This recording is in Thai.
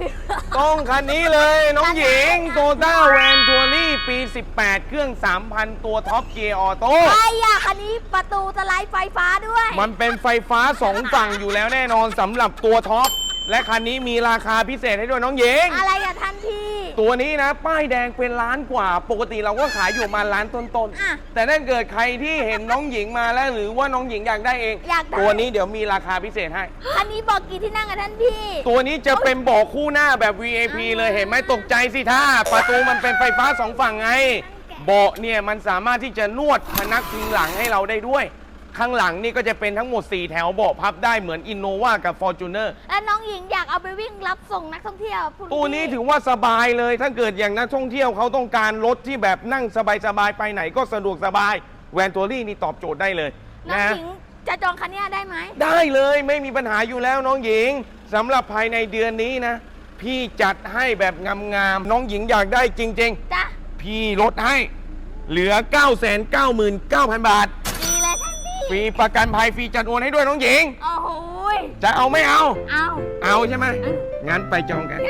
มารีวิวต้องคันนี้เลยน้องหญิงโตต้าแวนทัวรี่ปี 18 เครื่อง 3,000 ตัวท็อปเกียร์ออโต้ใช่อะคันนี้ประตูสไลด์ไฟฟ้าด้วย มันเป็นไฟฟ้า2ฝั่งอยู่แล้วแน่นอนสำหรับตัวท็อปและคันนี้มีราคาพิเศษให้ด้วยน้องหญิง อะไรอะท่านพี่ ตัวนี้นะ ป้ายแดงเป็นล้านกว่า ปกติเราก็ขายอยู่มาล้านต้นอะๆ แต่ถ้าเกิดใครที่เห็นน้องหญิงมาแล้วหรือว่าน้องหญิงอยากได้เอง อยากได้ ตัวนี้เดี๋ยวมีราคาพิเศษให้ คันนี้บอกกี่ที่นั่งอะท่านพี่ ตัวนี้จะเป็นเบาะคู่หน้าแบบ VIP เลยเห็นไหมตกใจสิท่าประตูมันเป็นไฟฟ้าสองฝั่งไง เบาะเนี่ยมันสามารถที่จะนวดพนักพิงหลังให้เราได้ด้วย ข้างหลังนี่ก็จะเป็นทั้งหมด 4 แถวเบาะพับได้เหมือน Innova กับ Fortuner แล้วน้องหญิงอยากเอาไปวิ่งรับส่งนักท่องเที่ยวพรุ่งตัวนี้ถือว่าสบายเลย ถ้าเกิดอย่างนักท่องเที่ยวเขาต้องการรถที่แบบนั่งสบายๆ ไปไหนก็สะดวกสบายแวนตัวรี่นี่ตอบโจทย์ได้เลยน้องนะ หญิงจะจองคันเนี้ยได้ไหม ได้เลยไม่มีปัญหาอยู่แล้วน้องหญิงสำหรับภายในเดือนนี้นะ พี่จัดให้แบบงามๆน้องหญิงอยากได้จริง จ้ะ ๆ พี่ลดให้เหลือ 9 9 9 0 0 0 บาทดีเลยท่านพี่ ฟรีประกันภัยฟรีจัดโอนให้ด้วยน้องหญิง โอ้โหยจะเอาไม่เอา เอา เอาใช่ไหม งั้นไปจองกัน